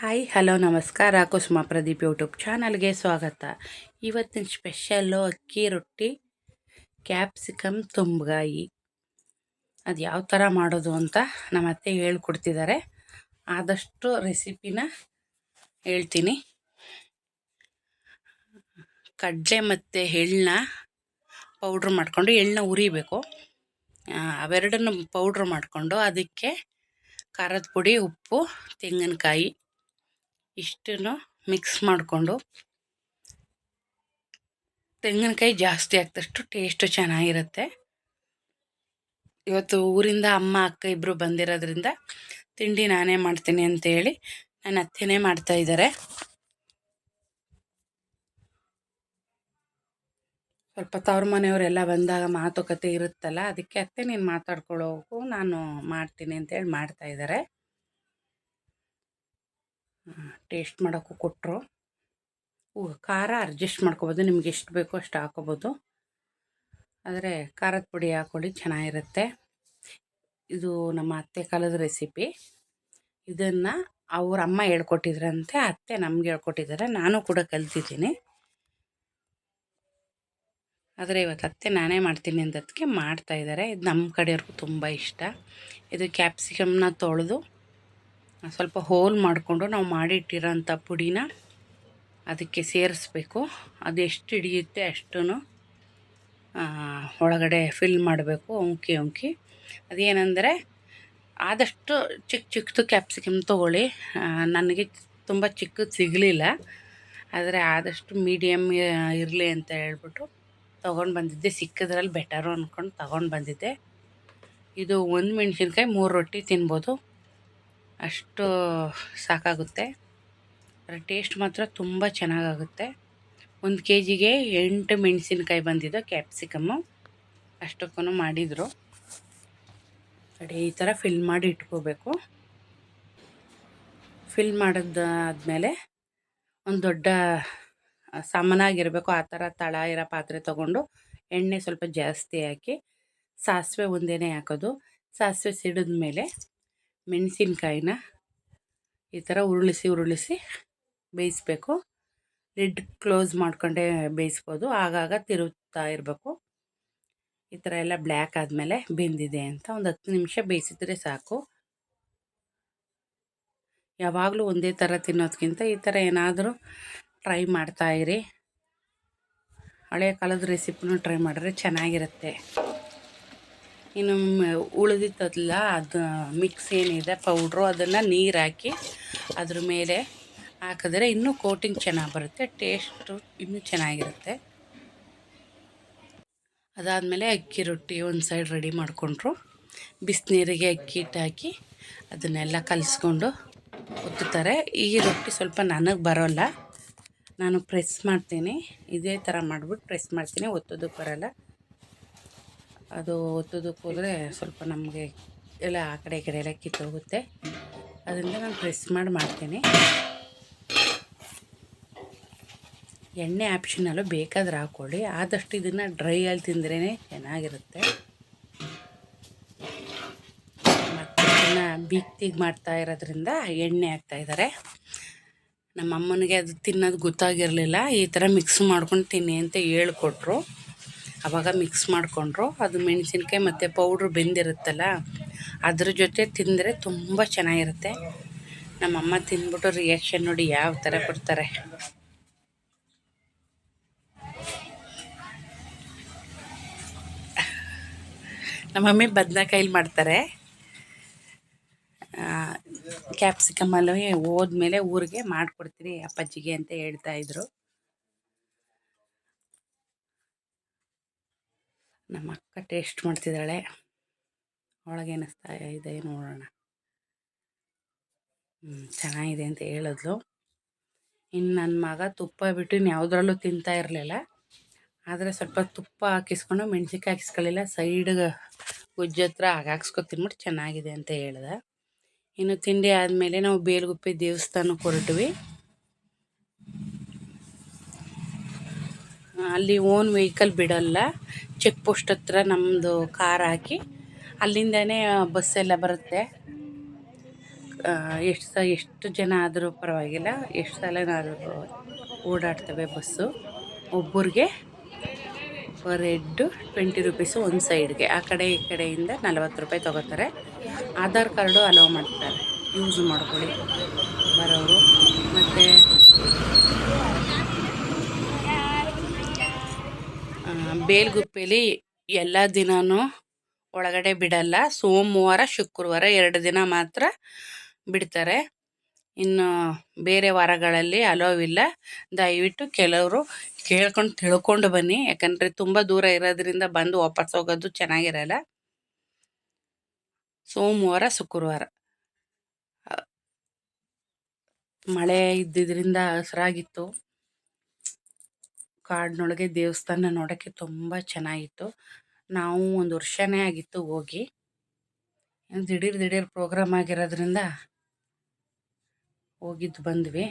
Hi, hello, ನಮಸ್ಕಾರ. ಕುಸುಮ Pradeep YouTube ಚಾನಲ್ಗೆ ಸ್ವಾಗತ. ಇವತ್ತಿನ ಸ್ಪೆಷಲ್ಲು ಅಕ್ಕಿ ರೊಟ್ಟಿ ಕ್ಯಾಪ್ಸಿಕಮ್ ತುಂಬಗಾಯಿ. ಅದು ಯಾವ ಥರ ಮಾಡೋದು ಅಂತ ನಮ್ಮ ಅತ್ತೆ ಹೇಳ್ಕೊಡ್ತಿದ್ದಾರೆ ಆದಷ್ಟು ರೆಸಿಪಿನ ಹೇಳ್ತೀನಿ. ಕಡಲೆ ಮತ್ತು ಎಳ್ಳನ್ನ ಪೌಡ್ರ್ ಮಾಡಿಕೊಂಡು ಎಳ್ಳನ್ನ ಉರಿಬೇಕು ಅವೆರಡನ್ನು ಪೌಡ್ರ್ ಮಾಡಿಕೊಂಡು, ಅದಕ್ಕೆ ಖಾರದ ಪುಡಿ, ಉಪ್ಪು, ತೆಂಗಿನಕಾಯಿ. ಇಷ್ಟನ್ನು ಮಿಕ್ಸ್ ಮಾಡಿಕೊಂಡು ತೆಂಗಿನಕಾಯಿ ಜಾಸ್ತಿ ಹಾಕ್ದಷ್ಟು ಟೇಸ್ಟು ಚೆನ್ನಾಗಿರುತ್ತೆ. ಇವತ್ತು ಊರಿಂದ ಅಮ್ಮ, ಅಕ್ಕ ಇಬ್ಬರು ಬಂದಿರೋದ್ರಿಂದ ತಿಂಡಿ ನಾನೇ ಮಾಡ್ತೀನಿ ಅಂತೇಳಿ ನನ್ನ ಅತ್ತೆನೇ ಮಾಡ್ತಾ ಇದ್ದಾರೆ ಸ್ವಲ್ಪ ತವ್ರ ಮನೆಯವರೆಲ್ಲ ಬಂದಾಗ ಮಾತುಕತೆ ಇರುತ್ತಲ್ಲ, ಅದಕ್ಕೆ ಅತ್ತೆ ನೀನು ಮಾತಾಡ್ಕೊಳ್ಳೋಕು ನಾನು ಮಾಡ್ತೀನಿ ಅಂತೇಳಿ ಮಾಡ್ತಾ ಇದ್ದಾರೆ ಟೇಸ್ಟ್ ಮಾಡೋಕ್ಕೂ ಕೊಟ್ಟರು. ಖಾರ ಅಡ್ಜಸ್ಟ್ ಮಾಡ್ಕೋಬೋದು. ನಿಮ್ಗೆ ಎಷ್ಟು ಬೇಕೋ ಅಷ್ಟು ಹಾಕೋಬೋದು. ಆದರೆ ಖಾರದ ಪುಡಿ ಹಾಕ್ಕೊಳ್ಳಿ, ಚೆನ್ನಾಗಿರುತ್ತೆ. ಇದು ನಮ್ಮ ಅತ್ತೆ ಕಾಲದ ರೆಸಿಪಿ ಇದನ್ನು ಅವ್ರ ಅಮ್ಮ ಹೇಳ್ಕೊಟ್ಟಿದ್ರಂತೆ, ಅತ್ತೆ ನಮ್ಗೆ ಹೇಳ್ಕೊಟ್ಟಿದ್ದಾರೆ. ನಾನು ಕೂಡ ಕಲ್ತಿದ್ದೀನಿ. ಆದರೆ ಇವತ್ತು ಅತ್ತೆ ನಾನೇ ಮಾಡ್ತೀನಿ ಅಂದದಕ್ಕೆ ಮಾಡ್ತಾ ಇದ್ದಾರೆ. ಇದು ನಮ್ಮ ಕಡೆಯವ್ರಿಗೂ ತುಂಬ ಇಷ್ಟ. ಇದು ಕ್ಯಾಪ್ಸಿಕಮ್ನ ತೊಳೆದು ಸ್ವಲ್ಪ ಹೋಲ್ ಮಾಡಿಕೊಂಡು ನಾವು ಮಾಡಿಟ್ಟಿರೋಂಥ ಪುಡಿನ ಅದಕ್ಕೆ ಸೇರಿಸ್ಬೇಕು. ಅದು ಎಷ್ಟು ಹಿಡಿಯುತ್ತೆ ಅಷ್ಟೂ ಒಳಗಡೆ ಫಿಲ್ ಮಾಡಬೇಕು ಉಂಕಿ ಉಂಕಿ. ಅದೇನೆಂದರೆ ಆದಷ್ಟು ಚಿಕ್ಕ ಚಿಕ್ಕದು ಕ್ಯಾಪ್ಸಿಕಮ್ ತೊಗೊಳ್ಳಿ. ನನಗೆ ತುಂಬ ಚಿಕ್ಕದು ಸಿಗಲಿಲ್ಲ. ಆದರೆ ಆದಷ್ಟು ಮೀಡಿಯಮ್ ಇರಲಿ ಅಂತ ಹೇಳ್ಬಿಟ್ಟು ತೊಗೊಂಡು ಬಂದಿದ್ದೆ. ಸಿಕ್ಕದ್ರಲ್ಲಿ ಬೆಟರು ಅಂದ್ಕೊಂಡು ತೊಗೊಂಡು ಬಂದಿದ್ದೆ. ಇದು ಒಂದು ಮೆಣಸಿನ್ಕಾಯಿ ಮೂರು ರೊಟ್ಟಿ ತಿನ್ಬೋದು. ಅಷ್ಟು ಸಾಕಾಗುತ್ತೆ. ಅದರ ಟೇಸ್ಟ್ ಮಾತ್ರ ತುಂಬ ಚೆನ್ನಾಗಾಗುತ್ತೆ. ಒಂದು ಕೆ ಜಿಗೆ ಎಂಟು ಮೆಣಸಿನ್ಕಾಯಿ ಬಂದಿದ್ದು ಕ್ಯಾಪ್ಸಿಕಮ್ಮು ಅಷ್ಟಕ್ಕೂ ಮಾಡಿದರು. ಕಡೆ ಈ ಥರ ಫಿಲ್ ಮಾಡಿ ಇಟ್ಕೋಬೇಕು. ಫಿಲ್ ಮಾಡಿದ್ದಾದಮೇಲೆ ಒಂದು ದೊಡ್ಡ ಸಾಮಾನಾಗಿರಬೇಕು. ಆ ಥರ ತಳ ಇರೋ ಪಾತ್ರೆ ತೊಗೊಂಡು ಎಣ್ಣೆ ಸ್ವಲ್ಪ ಜಾಸ್ತಿ ಹಾಕಿ, ಸಾಸಿವೆ ಒಂದೇನೆ ಹಾಕೋದು. ಸಾಸಿವೆ ಸಿಡಿದ ಮೇಲೆ ಮೆಣಸಿನ್ಕಾಯಿನ ಈ ಥರ ಉರುಳಿಸಿ ಉರುಳಿಸಿ ಬೇಯಿಸ್ಬೇಕು. ಲಿಡ್ ಕ್ಲೋಸ್ ಮಾಡ್ಕೊಂಡೇ ಬೇಯಿಸ್ಬೋದು. ಆಗಾಗ ತಿರುಗ್ತಾ ಇರಬೇಕು. ಈ ಥರ ಎಲ್ಲ ಬ್ಲ್ಯಾಕ್ ಆದಮೇಲೆ ಬೆಂದಿದೆ ಅಂತ ಒಂದು ಹತ್ತು ನಿಮಿಷ ಬೇಯಿಸಿದ್ರೆ ಸಾಕು. ಯಾವಾಗಲೂ ಒಂದೇ ಥರ ತಿನ್ನೋದಕ್ಕಿಂತ ಈ ಥರ ಏನಾದರೂ ಟ್ರೈ ಮಾಡ್ತಾಯಿರಿ ಹಳೆಯ ಕಾಲದ ರೆಸಿಪಿನೂ ಟ್ರೈ ಮಾಡಿದ್ರೆ ಚೆನ್ನಾಗಿರುತ್ತೆ. ಇನ್ನು ಉಳಿದಿತ್ತದಲ್ಲ ಅದು ಮಿಕ್ಸ್ ಏನಿದೆ ಪೌಡ್ರು ಅದನ್ನು ನೀರು ಹಾಕಿ ಅದ್ರ ಮೇಲೆ ಹಾಕಿದ್ರೆ ಇನ್ನೂ ಕೋಟಿಂಗ್ ಚೆನ್ನಾಗಿ ಬರುತ್ತೆ ಟೇಸ್ಟು ಇನ್ನೂ ಚೆನ್ನಾಗಿರುತ್ತೆ. ಅದಾದಮೇಲೆ ಅಕ್ಕಿ ರೊಟ್ಟಿ ಒಂದು ಸೈಡ್ ರೆಡಿ ಮಾಡಿಕೊಂಡ್ರು. ಬಿಸಿನೀರಿಗೆ ಅಕ್ಕಿ ಹಿಟ್ಟು ಹಾಕಿ ಅದನ್ನೆಲ್ಲ ಕಲಿಸ್ಕೊಂಡು ಒತ್ತುತ್ತಾರೆ. ಈ ರೊಟ್ಟಿ ಸ್ವಲ್ಪ ನನಗೆ ಬರೋಲ್ಲ. ನಾನು ಪ್ರೆಸ್ ಮಾಡ್ತೀನಿ. ಇದೇ ಥರ ಮಾಡಿಬಿಟ್ಟು ಪ್ರೆಸ್ ಮಾಡ್ತೀನಿ ಒತ್ತೋದಕ್ಕೆ ಬರೋಲ್ಲ. ಅದು ಒತ್ತೋದಕ್ಕೆ ಹೋದರೆ ಸ್ವಲ್ಪ ನಮಗೆ ಎಲ್ಲ ಆ ಕಡೆ ಈ ಕಡೆ ಎಲ್ಲ ಕಿತ್ತೋಗುತ್ತೆ ಅದರಿಂದ ನಾನು ಪ್ರೆಸ್ ಮಾಡಿ ಮಾಡ್ತೀನಿ. ಎಣ್ಣೆ ಆಪ್ಷನಲ್ಲು ಬೇಕಾದ್ರೆ ಹಾಕ್ಕೊಳ್ಳಿ ಆದಷ್ಟು ಇದನ್ನು ಡ್ರೈಯಲ್ಲಿ ತಿಂದ್ರೇ ಚೆನ್ನಾಗಿರುತ್ತೆ. ಮತ್ತು ಇದನ್ನು ಬಿತ್ತಿಗೆ ಮಾಡ್ತಾ ಇರೋದ್ರಿಂದ ಎಣ್ಣೆ ಹಾಕ್ತಾ ಇದ್ದಾರೆ ನಮ್ಮ ಅಮ್ಮನಿಗೆ ಅದು ತಿನ್ನೋದು ಗೊತ್ತಾಗಿರಲಿಲ್ಲ. ಈ ಥರ ಮಿಕ್ಸ್ ಮಾಡ್ಕೊಂಡು ತಿನ್ನಿ ಅಂತ ಹೇಳ್ಕೊಟ್ರು. ಆವಾಗ ಮಿಕ್ಸ್ ಮಾಡಿಕೊಂಡ್ರು. ಅದು ಮೆಣಸಿನ್ಕಾಯಿ ಮತ್ತು ಪೌಡ್ರ್ ಬೆಂದಿರುತ್ತಲ್ಲ, ಅದ್ರ ಜೊತೆ ತಿಂದರೆ ತುಂಬ ಚೆನ್ನಾಗಿರುತ್ತೆ. ನಮ್ಮಮ್ಮ ತಿಂದ್ಬಿಟ್ಟು ರಿಯಾಕ್ಷನ್ ನೋಡಿ ಯಾವ ಥರ ಕೊಡ್ತಾರೆ. ನಮ್ಮಮ್ಮಿ ಬದನೆಕಾಯಿಲಿ ಮಾಡ್ತಾರೆ. ಕ್ಯಾಪ್ಸಿಕಮಲ್ಲಿ ಹೋದ್ಮೇಲೆ ಊರಿಗೆ ಮಾಡಿಕೊಡ್ತೀನಿ ಅಪ್ಪಾಜಿಗೆ ಅಂತ ಹೇಳ್ತಾ ನಮ್ಮ ಅಕ್ಕ ಟೇಸ್ಟ್ ಮಾಡ್ತಿದ್ದಾಳೆ. ಅವಳಿಗೆ ಅನ್ನಿಸ್ತಾ ಇದೆ ನೋಡೋಣ. ಹ್ಞೂ ಚೆನ್ನಾಗಿದೆ ಅಂತ ಹೇಳಿದ್ಲು. ಇನ್ನು ನನ್ನ ಮಗ ತುಪ್ಪ ಬಿಟ್ಟು ಇನ್ನು ಯಾವುದ್ರಲ್ಲೂ ತಿಂತಾ ಇರಲಿಲ್ಲ. ಆದರೆ ಸ್ವಲ್ಪ ತುಪ್ಪ ಹಾಕಿಸ್ಕೊಂಡು ಮೆಣ್ಸಿನ್ಕಾಯಿ ಹಾಕಿಸ್ಕೊಳ್ಳಿಲ್ಲ. ಸೈಡ್ ಗುಜ್ಜು ಹತ್ರ ಆಗ ಹಾಕ್ಸ್ಕೊ ತಿನ್ಬಿಟ್ಟು ಚೆನ್ನಾಗಿದೆ ಅಂತ ಹೇಳ್ದೆ. ಇನ್ನು ತಿಂಡಿ ಆದಮೇಲೆ ನಾವು ಬೇಲ್ಗುಪ್ಪೆ ದೇವಸ್ಥಾನಕ್ಕೆ ಹೊರಟ್ವಿ. ಅಲ್ಲಿ ಓನ್ ವೆಹಿಕಲ್ ಬಿಡಲ್ಲ. ಚೆಕ್ ಪೋಸ್ಟ್ ಹತ್ರ ನಮ್ಮದು ಕಾರ್ ಹಾಕಿ, ಅಲ್ಲಿಂದನೇ ಬಸ್ ಎಲ್ಲ ಬರುತ್ತೆ. ಎಷ್ಟು ಸ, ಎಷ್ಟು ಜನ ಆದರೂ ಪರವಾಗಿಲ್ಲ, ಎಷ್ಟು ಸಲನಾದರೂ ಓಡಾಡ್ತವೆ ಬಸ್ಸು ಒಬ್ಬರಿಗೆ ಪರ್ ಹೆಡ್ಡು ಟ್ವೆಂಟಿ ರುಪೀಸು ಒಂದು ಸೈಡ್ಗೆ ಆ ಕಡೆ, ಈ ಕಡೆಯಿಂದ ನಲವತ್ತು ರೂಪಾಯಿ ತೊಗೋತಾರೆ. ಆಧಾರ್ ಕಾರ್ಡು ಅಲೋ ಮಾಡ್ತಾರೆ. ಯೂಸ್ ಮಾಡ್ಕೊಳ್ಳಿ ಬರೋರು. ಮತ್ತು ಬೇಲ್ಗುಪ್ಪೆಲಿ ಎಲ್ಲ ದಿನವೂ ಒಳಗಡೆ ಬಿಡಲ್ಲ. ಸೋಮವಾರ, ಶುಕ್ರವಾರ ಎರಡು ದಿನ ಮಾತ್ರ ಬಿಡ್ತಾರೆ. ಇನ್ನು ಬೇರೆ ವಾರಗಳಲ್ಲಿ ಅಲೋವಿಲ್ಲ ದಯವಿಟ್ಟು ಕೆಲವರು ಕೇಳ್ಕೊಂಡು ತಿಳ್ಕೊಂಡು ಬನ್ನಿ. ಯಾಕಂದರೆ ತುಂಬ ದೂರ ಇರೋದ್ರಿಂದ ಬಂದು ವಾಪಸ್ ಹೋಗೋದು ಚೆನ್ನಾಗಿರಲ್ಲ. ಸೋಮವಾರ, ಶುಕ್ರವಾರ. ಮಳೆ ಇದ್ದಿದ್ದರಿಂದ ಹಸ್ರಾಗಿತ್ತು. ಕಾಡಿನೊಳಗೆ ದೇವಸ್ಥಾನ ನೋಡೋಕ್ಕೆ ತುಂಬ ಚೆನ್ನಾಗಿತ್ತು. ನಾವು ಒಂದು ವರ್ಷನೇ ಆಗಿತ್ತು ಹೋಗಿ. ದಿಢೀರ್ ದಿಢೀರ್ ಪ್ರೋಗ್ರಾಮ್ ಆಗಿರೋದ್ರಿಂದ ಹೋಗಿದ್ದು ಬಂದ್ವಿ.